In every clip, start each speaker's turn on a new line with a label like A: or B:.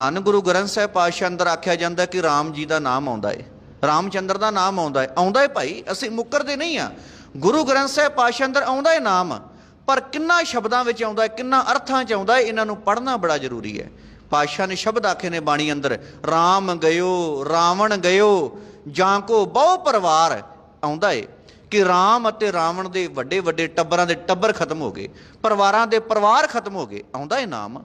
A: ਧੰਨ ਗੁਰੂ ਗ੍ਰੰਥ ਸਾਹਿਬ ਪਾਤਸ਼ਾਹ ਅੰਦਰ ਆਖਿਆ ਜਾਂਦਾ ਕਿ RAM ਜੀ ਦਾ ਨਾਮ ਆਉਂਦਾ ਏ। ਰਾਮਚੰਦਰ ਦਾ ਨਾਮ ਆਉਂਦਾ ਏ। ਆਉਂਦਾ ਏ ਭਾਈ, ਅਸੀਂ ਮੁੱਕਰਦੇ ਨਹੀਂ ਆ। ਗੁਰੂ ਗ੍ਰੰਥ ਸਾਹਿਬ ਪਾਤਸ਼ਾਹ ਅੰਦਰ ਆਉਂਦਾ ਏ ਨਾਮ, ਪਰ ਕਿੰਨਾ ਸ਼ਬਦਾਂ ਵਿੱਚ ਆਉਂਦਾ ਏ, ਕਿੰਨਾ ਅਰਥਾਂ 'ਚ ਆਉਂਦਾ ਏ, ਇਹਨਾਂ ਨੂੰ ਪੜ੍ਹਨਾ ਬੜਾ ਜ਼ਰੂਰੀ ਹੈ ਪਾਤਸ਼ਾਹ ਨੇ ਸ਼ਬਦ ਆਖੇ ਨੇ ਬਾਣੀ ਅੰਦਰ RAM ਗਇਓ, ਰਾਵਣ ਗਇਓ, ਜਾਂ ਕੋ ਬਹੁ ਪਰਿਵਾਰ ਆਉਂਦਾ ਏ ਕਿ ਰਾਮ ਅਤੇ ਰਾਵਣ ਦੇ ਵੱਡੇ ਵੱਡੇ ਟੱਬਰਾਂ ਦੇ ਟੱਬਰ ਖਤਮ ਹੋ ਗਏ, ਪਰਿਵਾਰਾਂ ਦੇ ਪਰਿਵਾਰ ਖਤਮ ਹੋ ਗਏ। ਆਉਂਦਾ ਏ ਨਾਮ।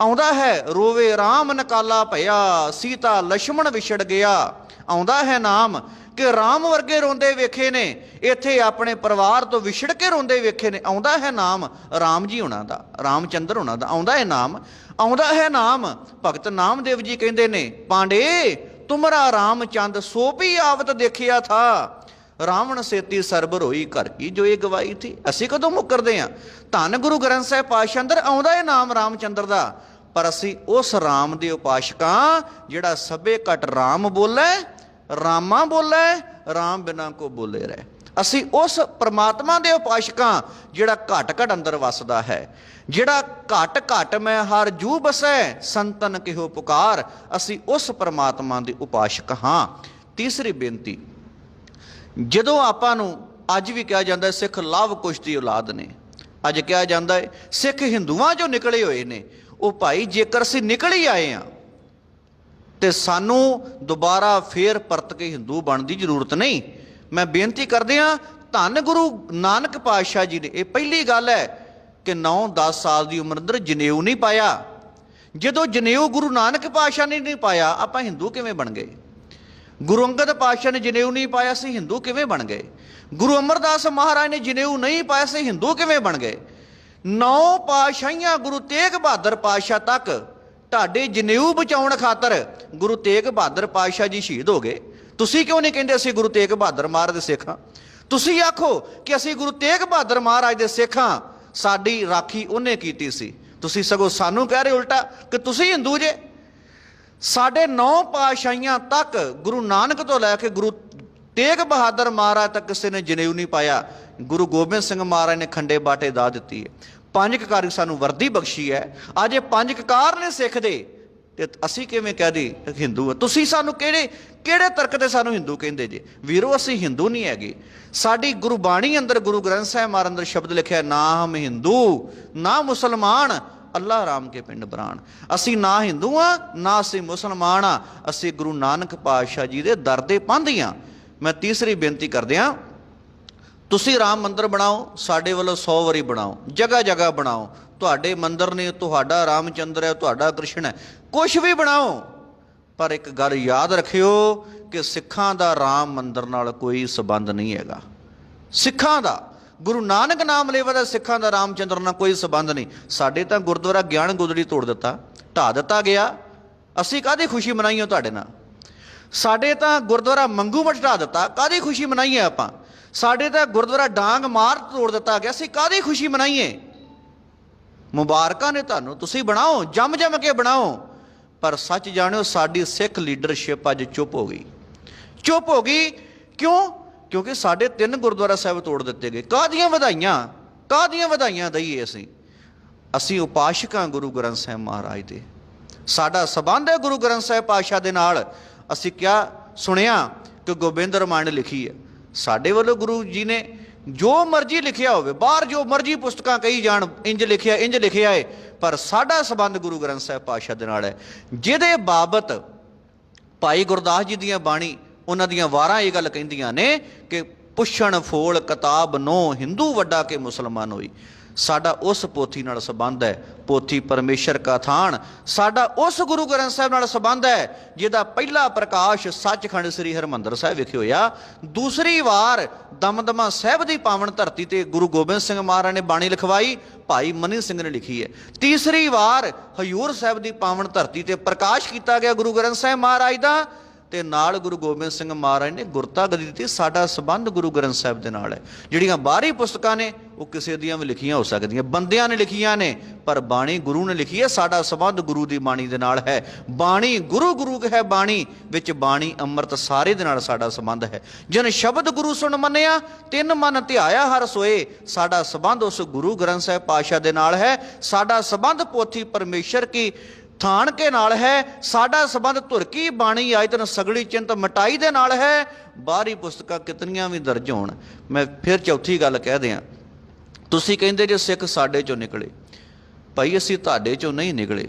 A: ਆਉਂਦਾ ਹੈ, ਰੋਵੇ ਰਾਮ ਨਕਾਲਾ ਭਇਆ, ਸੀਤਾ ਲక్ష్మణ ਵਿਛੜ ਗਿਆ। ਆਉਂਦਾ ਹੈ ਨਾਮ ਕਿ ਰਾਮ ਵਰਗੇ ਰੋਂਦੇ ਵੇਖੇ ਨੇ, ਇੱਥੇ ਆਪਣੇ ਪਰਿਵਾਰ ਤੋਂ ਵਿਛੜ ਕੇ ਰੋਂਦੇ ਵੇਖੇ ਨੇ। ਆਉਂਦਾ ਹੈ ਨਾਮ ਰਾਮ ਜੀ ਉਹਨਾਂ ਦਾ ਰਾਮ ਚੰਦਰ ਉਹਨਾਂ ਦਾ। ਆਉਂਦਾ ਹੈ ਨਾਮ, ਆਉਂਦਾ ਹੈ ਨਾਮ, ਭਗਤ ਨਾਮਦੇਵ ਜੀ ਕਹਿੰਦੇ ਨੇ, ਪਾਂਡੇ, ਤੁਮਰਾ ਰਾਮ ਚੰਦ ਸੋਪੀ ਆਵਤ ਦੇਖਿਆ ਥਾ। ਰਾਵਣ ਸੇਤੀ ਸਰਬਰ ਹੋਈ ਘਰ ਕੀ ਜੋ ਇਹ ਗਵਾਈ ਥੀ? ਅਸੀਂ ਕਦੋਂ ਮੁੱਕਰਦੇ ਆ? ਧੰਨ ਗੁਰੂ ਗ੍ਰੰਥ ਸਾਹਿਬ ਪਾਤਸ਼ਾਹ ਅੰਦਰ ਆਉਂਦਾ ਹੈ ਨਾਮ ਰਾਮਚੰਦਰ ਦਾ। ਪਰ ਅਸੀਂ ਉਸ ਰਾਮ ਦੇ ਉਪਾਸ਼ਕਾਂ, ਜਿਹੜਾ ਸਭੇ ਘਟ ਰਾਮ ਬੋਲੇ, ਰਾਮਾ ਬੋਲੇ, ਰਾਮ ਬਿਨਾ ਕੋ ਬੋਲੇ ਰਹਿ। ਅਸੀਂ ਉਸ ਪ੍ਰਮਾਤਮਾ ਦੇ ਉਪਾਸ਼ਕਾਂ, ਜਿਹੜਾ ਘਟ ਘਟ ਅੰਦਰ ਵਸਦਾ ਹੈ। ਜਿਹੜਾ ਘਟ ਘਟ ਮੈਂ ਹਰ ਜੂ ਬਸੈ, ਸੰਤਨ ਕਿਹੋ ਪੁਕਾਰ, ਅਸੀਂ ਉਸ ਪ੍ਰਮਾਤਮਾ ਦੇ ਉਪਾਸ਼ਕ ਹਾਂ। ਤੀਸਰੀ ਬੇਨਤੀ ਜਦੋਂ ਆਪਾਂ ਨੂੰ ਅੱਜ ਵੀ ਕਿਹਾ ਜਾਂਦਾ ਹੈ, ਸਿੱਖ ਲਵ ਕੁਸ਼ ਦੀ ਔਲਾਦ ਨੇ। ਅੱਜ ਕਿਹਾ ਜਾਂਦਾ ਹੈ, ਸਿੱਖ ਹਿੰਦੂਆਂ ਚੋਂ ਨਿਕਲੇ ਹੋਏ ਨੇ। ਉਹ ਭਾਈ, ਜੇਕਰ ਅਸੀਂ ਨਿਕਲ ਹੀ ਆਏ ਆ ਤੇ ਸਾਨੂੰ ਦੁਬਾਰਾ ਫੇਰ ਪਰਤ ਕੇ ਹਿੰਦੂ ਬਣਨ ਦੀ ਜ਼ਰੂਰਤ ਨਹੀਂ। ਮੈਂ ਬੇਨਤੀ ਕਰਦੇ ਆ ਧੰਨ ਗੁਰੂ ਨਾਨਕ ਪਾਤਸ਼ਾਹ ਜੀ ਨੇ, ਇਹ ਪਹਿਲੀ ਗੱਲ ਹੈ ਕਿ 9-10 ਸਾਲ ਦੀ ਉਮਰ ਅੰਦਰ ਜਨੇਊ ਨਹੀਂ ਪਾਇਆ। ਜਦੋਂ ਜਨੇਊ ਗੁਰੂ ਨਾਨਕ ਪਾਤਸ਼ਾਹ ਨੇ ਨਹੀਂ ਪਾਇਆ, ਆਪਾਂ ਹਿੰਦੂ ਕਿਵੇਂ ਬਣ ਗਏ? ਗੁਰੂ ਅੰਗਦ ਪਾਤਸ਼ਾਹ ਨੇ ਜਨੇਊ ਨਹੀਂ ਪਾਇਆ ਸੀ, ਹਿੰਦੂ ਕਿਵੇਂ ਬਣ ਗਏ? ਗੁਰੂ ਅਮਰਦਾਸ ਮਹਾਰਾਜ ਨੇ ਜਨੇਊ ਨਹੀਂ ਪਾਇਆ ਸੀ, ਹਿੰਦੂ ਕਿਵੇਂ ਬਣ ਗਏ? ਨੌ ਪਾਤਸ਼ਾਹੀਆਂ ਗੁਰੂ ਤੇਗ ਬਹਾਦਰ ਪਾਤਸ਼ਾਹ ਤੱਕ ਤੁਹਾਡੇ ਜਨੇਊ ਬਚਾਉਣ ਖਾਤਰ ਗੁਰੂ ਤੇਗ ਬਹਾਦਰ ਪਾਤਸ਼ਾਹ ਜੀ ਸ਼ਹੀਦ ਹੋ ਗਏ। ਤੁਸੀਂ ਕਿਉਂ ਨਹੀਂ ਕਹਿੰਦੇ ਅਸੀਂ ਗੁਰੂ ਤੇਗ ਬਹਾਦਰ ਮਹਾਰਾਜ ਦੇ ਸਿੱਖ ਹਾਂ? ਤੁਸੀਂ ਆਖੋ ਕਿ ਅਸੀਂ ਗੁਰੂ ਤੇਗ ਬਹਾਦਰ ਮਹਾਰਾਜ ਦੇ ਸਿੱਖ ਹਾਂ। ਸਾਡੀ ਰਾਖੀ ਉਹਨੇ ਕੀਤੀ ਸੀ। ਤੁਸੀਂ ਸਗੋਂ ਸਾਨੂੰ ਕਹਿ ਰਹੇ ਉਲਟਾ ਕਿ ਤੁਸੀਂ ਹਿੰਦੂ ਜੇ। ਸਾਡੇ ਨੌ ਪਾਤਸ਼ਾਹੀਆਂ ਤੱਕ ਗੁਰੂ ਨਾਨਕ ਤੋਂ ਲੈ ਕੇ ਗੁਰੂ ਤੇਗ ਬਹਾਦਰ ਮਹਾਰਾਜ ਤੱਕ ਕਿਸੇ ਨੇ ਜਨੇਊ ਨਹੀਂ ਪਾਇਆ। ਗੁਰੂ ਗੋਬਿੰਦ ਸਿੰਘ ਮਹਾਰਾਜ ਨੇ ਖੰਡੇ ਬਾਟੇ ਦਾ ਦਿੱਤੀ ਹੈ। ਪੰਜ ਕਕਾਰ ਸਾਨੂੰ ਵਰਦੀ ਬਖਸ਼ੀ ਹੈ। ਅੱਜ ਇਹ ਪੰਜ ਕਕਾਰ ਨੇ ਸਿੱਖ ਦੇ ਤੇ ਅਸੀਂ ਕਿਵੇਂ ਕਹਿ ਦੇ ਹਿੰਦੂ ਆ? ਤੁਸੀਂ ਸਾਨੂੰ ਕਿਹੜੇ ਕਿਹੜੇ ਤਰਕ ਤੇ ਸਾਨੂੰ ਹਿੰਦੂ ਕਹਿੰਦੇ ਜੇ? ਵੀਰੋ, ਅਸੀਂ ਹਿੰਦੂ ਨਹੀਂ ਹੈਗੇ। ਸਾਡੀ ਗੁਰਬਾਣੀ ਅੰਦਰ ਗੁਰੂ ਗ੍ਰੰਥ ਸਾਹਿਬ ਮਹਾਰਾਜ ਅੰਦਰ ਸ਼ਬਦ ਲਿਖਿਆ ਨਾ ਹਮ ਹਿੰਦੂ, ਨਾ ਮੁਸਲਮਾਨ ਅੱਲਾ ਰਾਮ ਕੇ ਪਿੰਡ ਬਰਾਨ। ਅਸੀਂ ਨਾ ਹਿੰਦੂ ਆ, ਨਾ ਅਸੀਂ ਮੁਸਲਮਾਨ ਆ। ਅਸੀਂ ਗੁਰੂ ਨਾਨਕ ਪਾਤਸ਼ਾਹ ਜੀ ਦੇ ਦਰ ਦੇ ਪੰਧੀਆਂ ਮੈਂ ਤੀਸਰੀ ਬੇਨਤੀ ਕਰਦਿਆਂ ਤੁਸੀਂ ਰਾਮ ਮੰਦਿਰ ਬਣਾਓ, ਸਾਡੇ ਵੱਲੋਂ 100 ਵਾਰੀ ਬਣਾਓ, ਜਗ੍ਹਾ ਜਗ੍ਹਾ ਬਣਾਓ। ਤੁਹਾਡੇ ਮੰਦਿਰ ਨੇ, ਤੁਹਾਡਾ ਰਾਮਚੰਦਰ ਹੈ, ਤੁਹਾਡਾ ਕ੍ਰਿਸ਼ਨ ਹੈ ਕੁਝ ਵੀ ਬਣਾਓ। ਪਰ ਇੱਕ ਗੱਲ ਯਾਦ ਰੱਖਿਓ ਕਿ ਸਿੱਖਾਂ ਦਾ ਰਾਮ ਮੰਦਿਰ ਨਾਲ ਕੋਈ ਸਬੰਧ ਨਹੀਂ ਹੈਗਾ। ਸਿੱਖਾਂ ਦਾ। ਗੁਰੂ ਨਾਨਕ ਨਾਮ ਲੇਵਾ ਦਾ ਸਿੱਖਾਂ ਦਾ ਰਾਮਚੰਦਰ ਨਾਲ ਕੋਈ ਸਬੰਧ ਨਹੀਂ। ਸਾਡੇ ਤਾਂ ਗੁਰਦੁਆਰਾ ਗਿਆਨ ਗੁਦੜੀ ਤੋੜ ਦਿੱਤਾ ਢਾ ਦਿੱਤਾ ਗਿਆ। ਅਸੀਂ ਕਾਹਦੀ ਖੁਸ਼ੀ ਮਨਾਈਏ ਤੁਹਾਡੇ ਨਾਲ? ਸਾਡੇ ਤਾਂ ਗੁਰਦੁਆਰਾ ਮੰਗੂ ਮਠ ਢਾ ਦਿੱਤਾ, ਕਾਹਦੀ ਖੁਸ਼ੀ ਮਨਾਈਏ ਆਪਾਂ? ਸਾਡੇ ਤਾਂ ਗੁਰਦੁਆਰਾ ਡਾਂਗ ਮਾਰ ਤੋੜ ਦਿੱਤਾ ਗਿਆ, ਅਸੀਂ ਕਾਹਦੀ ਖੁਸ਼ੀ ਮਨਾਈਏ ਮੁਬਾਰਕਾਂ ਨੇ ਤੁਹਾਨੂੰ, ਤੁਸੀਂ ਬਣਾਓ ਜੰਮ ਜੰਮ ਕੇ ਬਣਾਓ। ਪਰ ਸੱਚ ਜਾਣਿਓ, ਸਾਡੀ ਸਿੱਖ ਲੀਡਰਸ਼ਿਪ ਅੱਜ ਚੁੱਪ ਹੋ ਗਈ। ਚੁੱਪ ਹੋ ਗਈ ਕਿਉਂ? ਕਿਉਂਕਿ ਸਾਡੇ ਤਿੰਨ ਗੁਰਦੁਆਰਾ ਸਾਹਿਬ ਤੋੜ ਦਿੱਤੇ ਗਏ। ਕਾਹਦੀਆਂ ਵਧਾਈਆਂ? ਕਾਹਦੀਆਂ ਵਧਾਈਆਂ ਦਈਏ ਅਸੀਂ? ਅਸੀਂ ਉਪਾਸ਼ਕਾਂ ਗੁਰੂ ਗ੍ਰੰਥ ਸਾਹਿਬ ਮਹਾਰਾਜ ਦੇ। ਸਾਡਾ ਸਬੰਧ ਹੈ ਗੁਰੂ ਗ੍ਰੰਥ ਸਾਹਿਬ ਪਾਤਸ਼ਾਹ ਦੇ ਨਾਲ। ਅਸੀਂ ਕਿਹਾ ਸੁਣਿਆ ਕਿ ਗੋਬਿੰਦ ਰਮਾਇਣ ਲਿਖੀ ਹੈ। ਸਾਡੇ ਵੱਲੋਂ ਗੁਰੂ ਜੀ ਨੇ ਜੋ ਮਰਜ਼ੀ ਲਿਖਿਆ ਹੋਵੇ, ਬਾਹਰ ਜੋ ਮਰਜ਼ੀ ਪੁਸਤਕਾਂ ਕਹੀ ਜਾਣ, ਇੰਜ ਲਿਖਿਆ ਇੰਜ ਲਿਖਿਆ ਏ, ਪਰ ਸਾਡਾ ਸਬੰਧ ਗੁਰੂ ਗ੍ਰੰਥ ਸਾਹਿਬ ਪਾਤਸ਼ਾਹ ਦੇ ਨਾਲ ਹੈ। ਜਿਹਦੇ ਬਾਬਤ ਭਾਈ ਗੁਰਦਾਸ ਜੀ ਦੀਆਂ ਬਾਣੀ ਉਹਨਾਂ ਦੀਆਂ ਵਾਰਾਂ ਇਹ ਗੱਲ ਕਹਿੰਦੀਆਂ ਨੇ ਕਿ ਪੁੱਛਣ ਫੋਲ ਕਿਤਾਬ ਨੋ ਹਿੰਦੂ ਵੱਡਾ ਕੇ ਮੁਸਲਮਾਨ ਹੋਈ। ਸਾਡਾ ਉਸ ਪੋਥੀ ਨਾਲ ਸੰਬੰਧ ਹੈ, ਪੋਥੀ ਪਰਮੇਸ਼ਰ ਕਾ ਥਾਨ। ਸਾਡਾ ਉਸ ਗੁਰੂ ਗ੍ਰੰਥ ਸਾਹਿਬ ਨਾਲ ਸੰਬੰਧ ਹੈ, ਜਿਹਦਾ ਪਹਿਲਾ ਪ੍ਰਕਾਸ਼ ਸੱਚਖੰਡ ਸ੍ਰੀ ਹਰਮੰਦਰ ਸਾਹਿਬ ਵਿਖੇ ਹੋਇਆ। ਦੂਸਰੀ ਵਾਰ ਦਮਦਮਾ ਸਾਹਿਬ ਦੀ ਪਾਵਨ ਧਰਤੀ ਤੇ ਗੁਰੂ ਗੋਬਿੰਦ ਸਿੰਘ ਮਹਾਰਾਜ ਨੇ ਬਾਣੀ ਲਿਖਵਾਈ, ਭਾਈ ਮਨੀ ਸਿੰਘ ਨੇ ਲਿਖੀ ਹੈ। ਤੀਸਰੀ ਵਾਰ ਹਯੂਰ ਸਾਹਿਬ ਦੀ ਪਾਵਨ ਧਰਤੀ ਤੇ ਪ੍ਰਕਾਸ਼ ਕੀਤਾ ਗਿਆ ਗੁਰੂ ਗ੍ਰੰਥ ਸਾਹਿਬ ਮਹਾਰਾਜ ਦਾ। ਤੇ ਨਾਲ ਗੁਰੂ ਗੋਬਿੰਦ ਸਿੰਘ ਮਹਾਰਾਜ ਨੇ ਗੁਰਤਾ ਗੱਦੀ ਦਿੱਤੀ। ਸਾਡਾ ਸਬੰਧ ਗੁਰੂ ਗ੍ਰੰਥ ਸਾਹਿਬ ਦੇ ਨਾਲ ਹੈ। ਜਿਹੜੀਆਂ ਬਾਹਰੀ ਪੁਸਤਕਾਂ ਨੇ, ਉਹ ਕਿਸੇ ਦੀਆਂ ਵੀ ਲਿਖੀਆਂ ਹੋ ਸਕਦੀਆਂ। ਬੰਦਿਆਂ ਨੇ ਲਿਖੀਆਂ ਨੇ, ਪਰ ਬਾਣੀ ਗੁਰੂ ਨੇ ਲਿਖੀ ਹੈ। ਸਾਡਾ ਸਬੰਧ ਗੁਰੂ ਦੀ ਬਾਣੀ ਦੇ ਨਾਲ ਹੈ। ਬਾਣੀ ਗੁਰੂ ਗੁਰੂ ਹੈ ਬਾਣੀ, ਵਿੱਚ ਬਾਣੀ ਅੰਮ੍ਰਿਤ ਸਾਰੇ ਦੇ ਨਾਲ ਸਾਡਾ ਸੰਬੰਧ ਹੈ। ਜਨ ਸ਼ਬਦ ਗੁਰੂ ਸੁਣ ਮੰਨਿਆ, ਤਿੰਨ ਮਨ ਧਿਆਇਆ ਹਰ ਸੋਏ। ਸਾਡਾ ਸਬੰਧ ਉਸ ਗੁਰੂ ਗ੍ਰੰਥ ਸਾਹਿਬ ਪਾਤਸ਼ਾਹ ਦੇ ਨਾਲ ਹੈ। ਸਾਡਾ ਸਬੰਧ ਪੋਥੀ ਪਰਮੇਸ਼ਰ ਕੀ ਥਾਨ ਕੇ ਨਾਲ ਹੈ, ਸਾਡਾ ਸਬੰਧ ਧੁਰਕੀ ਬਾਣੀ ਆਇਤਨ ਸਗਲੀ ਚਿੰਤ ਮਟਾਈ ਦੇ ਨਾਲ ਹੈ। ਬਾਹਰੀ ਪੁਸਤਕਾਂ ਕਿਤਨੀਆਂ ਵੀ ਦਰਜ ਹੋਣ। ਮੈਂ ਫਿਰ ਚੌਥੀ ਗੱਲ ਕਹਿ ਦਿਆਂ, ਤੁਸੀਂ ਕਹਿੰਦੇ ਜੇ ਸਿੱਖ ਸਾਡੇ ਚੋਂ ਨਿਕਲੇ, ਭਾਈ ਅਸੀਂ ਤੁਹਾਡੇ ਚੋਂ ਨਹੀਂ ਨਿਕਲੇ।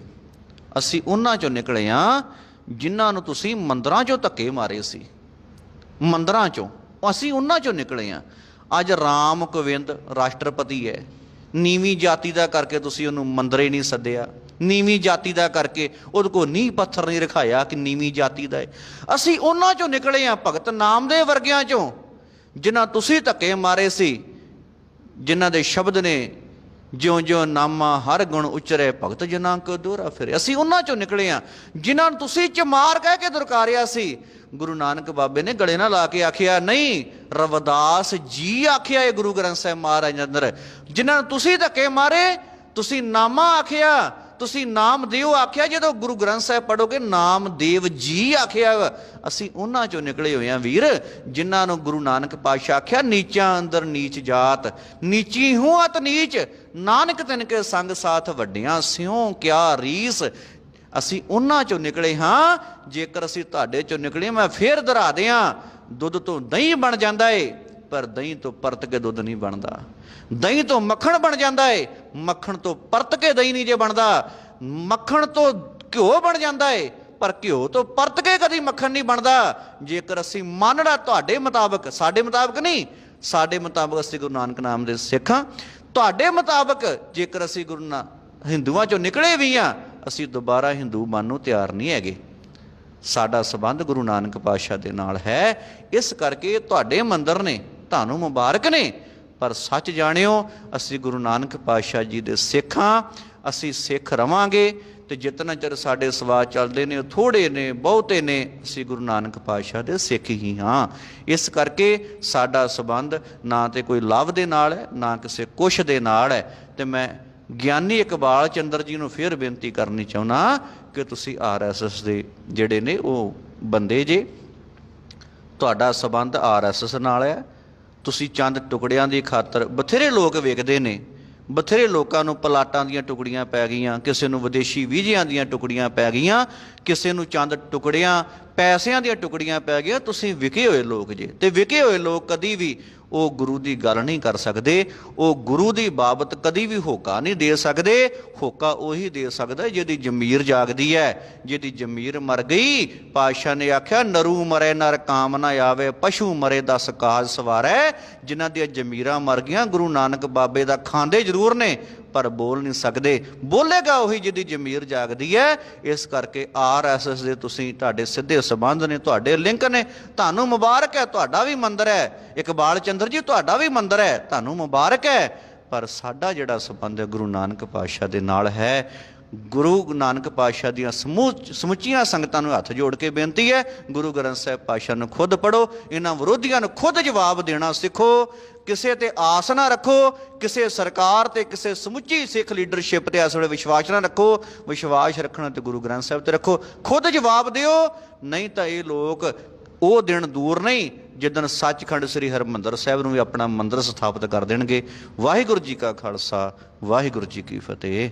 A: ਅਸੀਂ ਉਹਨਾਂ ਚੋਂ ਨਿਕਲੇ ਆ ਜਿਨ੍ਹਾਂ ਨੂੰ ਤੁਸੀਂ ਮੰਦਰਾਂ ਚੋਂ ਧੱਕੇ ਮਾਰੇ ਸੀ। ਮੰਦਰਾਂ ਚੋਂ, ਅਸੀਂ ਉਹਨਾਂ ਚੋਂ ਨਿਕਲੇ ਆ ਅੱਜ ਰਾਮ ਕੋਵਿੰਦ ਰਾਸ਼ਟਰਪਤੀ ਹੈ। ਨੀਵੀਂ ਜਾਤੀ ਦਾ ਕਰਕੇ ਤੁਸੀਂ ਉਹਨੂੰ ਮੰਦਰੇ ਨਹੀਂ ਸੱਦਿਆ। ਨੀਵੀਂ ਜਾਤੀ ਦਾ ਕਰਕੇ ਉਹਦੇ ਕੋਲ ਨੀਂਹ ਪੱਥਰ ਨਹੀਂ ਰਖਾਇਆ ਕਿ ਨੀਵੀਂ ਜਾਤੀ ਦਾ ਹੈ। ਅਸੀਂ ਉਹਨਾਂ ਚੋਂ ਨਿਕਲੇ ਆ ਭਗਤ ਨਾਮ ਦੇ ਵਰਗਿਆਂ ਚੋਂ, ਜਿਨ੍ਹਾਂ ਤੁਸੀਂ ਧੱਕੇ ਮਾਰੇ ਸੀ, ਜਿਨ੍ਹਾਂ ਦੇ ਸ਼ਬਦ ਨੇ ਜਿਉਂ ਜਿਉਂ ਨਾਮਾ ਹਰ ਗੁਣ ਉਚਰੇ ਭਗਤ ਜਨਾਂ ਕੋ ਦੋਹਰਾ ਫਿਰੇ। ਅਸੀਂ ਉਹਨਾਂ ਚੋਂ ਨਿਕਲੇ ਆ ਜਿਨ੍ਹਾਂ ਨੂੰ ਤੁਸੀਂ ਚਮਾਰ ਕਹਿ ਕੇ ਦੁਰਕਾਰਿਆ ਸੀ। ਗੁਰੂ ਨਾਨਕ ਬਾਬੇ ਨੇ ਗਲੇ ਨਾਲ ਲਾ ਕੇ ਆਖਿਆ, ਨਹੀਂ, ਰਵਦਾਸ ਜੀ ਆਖਿਆ ਇਹ ਗੁਰੂ ਗ੍ਰੰਥ ਸਾਹਿਬ ਮਹਾਰਾਜ ਅੰਦਰ। ਜਿਨ੍ਹਾਂ ਨੂੰ ਤੁਸੀਂ ਧੱਕੇ ਮਾਰੇ, ਤੁਸੀਂ ਨਾਮਾ ਆਖਿਆ ਤੁਸੀਂ ਨਾਮਦੇਵ ਆਖਿਆ ਜਦੋਂ ਗੁਰੂ ਗ੍ਰੰਥ ਸਾਹਿਬ ਪੜੋਗੇ ਨਾਮਦੇਵ ਜੀ ਆਖਿਆ। ਅਸੀਂ ਉਹਨਾਂ ਚੋਂ ਨਿਕਲੇ ਹੋਏ ਆ ਵੀਰ, ਜਿਨ੍ਹਾਂ ਨੂੰ ਗੁਰੂ ਨਾਨਕ ਪਾਤਸ਼ਾਹ ਆਖਿਆ, ਨੀਚਾਂ ਅੰਦਰ ਨੀਚ ਜਾਤ, ਨੀਚੀ ਹੂੰ ਅਤ ਨੀਚ, ਨਾਨਕ ਤਿਨ ਕੇ ਸੰਗ ਸਾਥ ਵੱਡਿਆਂ, ਸਿਉ ਕਿਆ ਰੀਸ। ਅਸੀਂ ਉਹਨਾਂ ਚੋਂ ਨਿਕਲੇ ਹਾਂ, ਜੇਕਰ ਅਸੀਂ ਤੁਹਾਡੇ ਚੋਂ ਨਿਕਲੇ, ਮੈਂ ਫੇਰ ਦੁਹਰਾ ਦਿਆਂ, ਦੁੱਧ ਤੋਂ ਦਹੀਂ ਬਣ ਜਾਂਦਾ ਏ, ਪਰ ਦਹੀਂ ਤੋਂ ਪਰਤ ਕੇ ਦੁੱਧ ਨਹੀਂ ਬਣਦਾ। ਦਹੀਂ ਤੋਂ ਮੱਖਣ ਬਣ ਜਾਂਦਾ ਏ ਮੱਖਣ ਤੋਂ ਪਰਤ ਕੇ ਦਹੀਂ ਨਹੀਂ ਜੇ ਬਣਦਾ, ਮੱਖਣ ਤੋਂ ਘਿਓ ਬਣ ਜਾਂਦਾ ਏ, ਪਰ ਘਿਓ ਤੋਂ ਪਰਤ ਕੇ ਕਦੀ ਮੱਖਣ ਨਹੀਂ ਬਣਦਾ। ਜੇਕਰ ਅਸੀਂ ਮੰਨਣਾ ਤੁਹਾਡੇ ਮੁਤਾਬਕ, ਸਾਡੇ ਮੁਤਾਬਕ ਨਹੀਂ, ਸਾਡੇ ਮੁਤਾਬਕ ਅਸੀਂ ਗੁਰੂ ਨਾਨਕ ਨਾਮ ਦੇ ਸਿੱਖ ਹਾਂ। ਤੁਹਾਡੇ ਮੁਤਾਬਕ ਜੇਕਰ ਅਸੀਂ ਗੁਰੂ ਨਾ, ਹਿੰਦੂਆਂ ਚੋਂ ਨਿਕਲੇ ਵੀ ਆ ਅਸੀਂ ਦੁਬਾਰਾ ਹਿੰਦੂ ਬਣਨ ਨੂੰ ਤਿਆਰ ਨਹੀਂ ਹੈਗੇ। ਸਾਡਾ ਸਬੰਧ ਗੁਰੂ ਨਾਨਕ ਪਾਤਸ਼ਾਹ ਦੇ ਨਾਲ ਹੈ, ਇਸ ਕਰਕੇ ਤੁਹਾਡੇ ਮੰਦਰ ਨੇ, ਤੁਹਾਨੂੰ ਮੁਬਾਰਕ ਨੇ। ਪਰ ਸੱਚ ਜਾਣਿਓ, ਅਸੀਂ ਗੁਰੂ ਨਾਨਕ ਪਾਤਸ਼ਾਹ ਜੀ ਦੇ ਸਿੱਖਾਂ ਅਸੀਂ ਸਿੱਖ ਰਵਾਂਗੇ ਤੇ ਜਿਤਨਾ ਚਿਰ ਸਾਡੇ ਸਵਾਦ ਚੱਲਦੇ ਨੇ ਉਹ ਥੋੜੇ ਨੇ, ਬਹੁਤੇ ਨੇ, ਅਸੀਂ ਗੁਰੂ ਨਾਨਕ ਪਾਤਸ਼ਾਹ ਦੇ ਸਿੱਖ ਹੀ ਹਾਂ। ਇਸ ਕਰਕੇ ਸਾਡਾ ਸਬੰਧ ਨਾ ਤੇ ਕੋਈ ਲਵ ਦੇ ਨਾਲ ਹੈ, ਨਾ ਕਿਸੇ ਕੁਛ ਦੇ ਨਾਲ ਹੈ। ਤੇ ਮੈਂ ਗਿਆਨੀ ਇਕਬਾਲ ਚੰਦਰ ਜੀ ਨੂੰ ਫਿਰ ਬੇਨਤੀ ਕਰਨੀ ਚਾਹੁੰਦਾ ਕਿ ਤੁਸੀਂ ਆਰਐਸਐਸ ਦੇ ਜਿਹੜੇ ਨੇ ਉਹ ਬੰਦੇ ਜੇ, ਤੁਹਾਡਾ ਸਬੰਧ ਆਰਐਸਐਸ ਨਾਲ ਹੈ ਤੁਸੀਂ ਚੰਦ ਟੁਕੜਿਆਂ ਦੀ ਖਾਤਰ ਬਥੇਰੇ ਲੋਕ ਵੇਖਦੇ ਨੇ, ਬਥੇਰੇ ਲੋਕਾਂ ਨੂੰ ਪਲਾਟਾਂ ਦੀਆਂ ਟੁਕੜੀਆਂ ਪੈ ਗਈਆਂ, ਕਿਸੇ ਨੂੰ ਵਿਦੇਸ਼ੀ ਵੀਜ਼ਿਆਂ ਦੀਆਂ ਟੁਕੜੀਆਂ ਪੈ ਗਈਆਂ, ਕਿਸੇ ਨੂੰ ਚੰਦ ਟੁਕੜਿਆਂ, ਪੈਸਿਆਂ ਦੀਆਂ ਟੁਕੜੀਆਂ ਪੈ ਗਈਆਂ, ਤੁਸੀਂ ਵਿਕੇ ਹੋਏ ਲੋਕ ਜੇ, ਤੇ ਵਿਕੇ ਹੋਏ ਲੋਕ ਕਦੀ ਵੀ ਉਹ ਗੁਰੂ ਦੀ ਗੱਲ ਨਹੀਂ ਕਰ ਸਕਦੇ, ਉਹ ਗੁਰੂ ਦੀ ਬਾਬਤ ਕਦੀ ਵੀ ਹੋਕਾ ਨਹੀਂ ਦੇ ਸਕਦੇ। ਹੋਕਾ ਉਹੀ ਦੇ ਸਕਦਾ ਜਿਹਦੀ ਜ਼ਮੀਰ ਜਾਗਦੀ ਹੈ, ਜਿਹਦੀ ਜ਼ਮੀਰ ਮਰ ਗਈ। ਪਾਤਸ਼ਾਹ ਨੇ ਆਖਿਆ, ਨਰੂ ਮਰੇ ਨਰ ਕਾਮਨਾ ਆਵੇ, ਪਸ਼ੂ ਮਰੇ ਦਸ ਕਾਜ ਸਵਾਰੈ। ਜਿਨ੍ਹਾਂ ਦੀਆਂ ਜ਼ਮੀਰਾਂ ਮਰ ਗਈਆਂ, ਗੁਰੂ ਨਾਨਕ ਬਾਬੇ ਦਾ ਖਾਂਦੇ ਜ਼ਰੂਰ ਨੇ, ਪਰ ਬੋਲ ਨਹੀਂ ਸਕਦੇ। ਬੋਲੇਗਾ ਉਹੀ ਜਿਹਦੀ ਜ਼ਮੀਰ ਜਾਗਦੀ ਹੈ। ਇਸ ਕਰਕੇ ਆਰਐਸਐਸ ਦੇ ਤੁਸੀਂ, ਤੁਹਾਡੇ ਸਿੱਧੇ ਸਬੰਧ ਨੇ, ਤੁਹਾਡੇ ਲਿੰਕ ਨੇ। ਤੁਹਾਨੂੰ ਮੁਬਾਰਕ ਹੈ, ਤੁਹਾਡਾ ਵੀ ਮੰਦਰ ਹੈ। ਇਕਬਾਲ ਚੰਦਰ ਜੀ, ਤੁਹਾਡਾ ਵੀ ਮੰਦਰ ਹੈ, ਤੁਹਾਨੂੰ ਮੁਬਾਰਕ ਹੈ, ਪਰ ਸਾਡਾ ਜਿਹੜਾ ਸੰਬੰਧ ਗੁਰੂ ਨਾਨਕ ਪਾਤਸ਼ਾਹ ਦੇ ਨਾਲ ਹੈ। ਗੁਰੂ ਨਾਨਕ ਪਾਤਸ਼ਾਹ ਦੀਆਂ ਸਮੂਹ ਸਮੁੱਚੀਆਂ ਸੰਗਤਾਂ ਨੂੰ ਹੱਥ ਜੋੜ ਕੇ ਬੇਨਤੀ ਹੈ, ਗੁਰੂ ਗ੍ਰੰਥ ਸਾਹਿਬ ਪਾਤਸ਼ਾਹ ਨੂੰ ਖੁਦ ਪੜੋ ਇਹਨਾਂ ਵਿਰੋਧੀਆਂ ਨੂੰ ਖੁਦ ਜਵਾਬ ਦੇਣਾ ਸਿੱਖੋ, ਕਿਸੇ ਤੇ ਆਸ ਨਾ ਰੱਖੋ, ਕਿਸੇ ਸਰਕਾਰ ਤੇ ਕਿਸੇ ਸਮੁੱਚੀ ਸਿੱਖ ਲੀਡਰਸ਼ਿਪ ਤੇ ਇਸ ਵੇਲੇ ਵਿਸ਼ਵਾਸ ਨਾ ਰੱਖੋ, ਵਿਸ਼ਵਾਸ ਰੱਖਣਾ ਤੇ ਗੁਰੂ ਗ੍ਰੰਥ ਸਾਹਿਬ ਤੇ ਰੱਖੋ, ਖੁਦ ਜਵਾਬ ਦਿਓ, ਨਹੀਂ ਤਾਂ ਇਹ ਲੋਕ ਉਹ ਦਿਨ ਦੂਰ ਨਹੀਂ ਜਿੱਦਣ ਸੱਚਖੰਡ ਸ੍ਰੀ ਹਰਿਮੰਦਰ ਸਾਹਿਬ ਨੂੰ ਵੀ ਆਪਣਾ ਮੰਦਰ ਸਥਾਪਿਤ ਕਰ ਦੇਣਗੇ। ਵਾਹਿਗੁਰੂ ਜੀ ਕਾ ਖਾਲਸਾ, ਵਾਹਿਗੁਰੂ ਜੀ ਕੀ ਫਤਿਹ।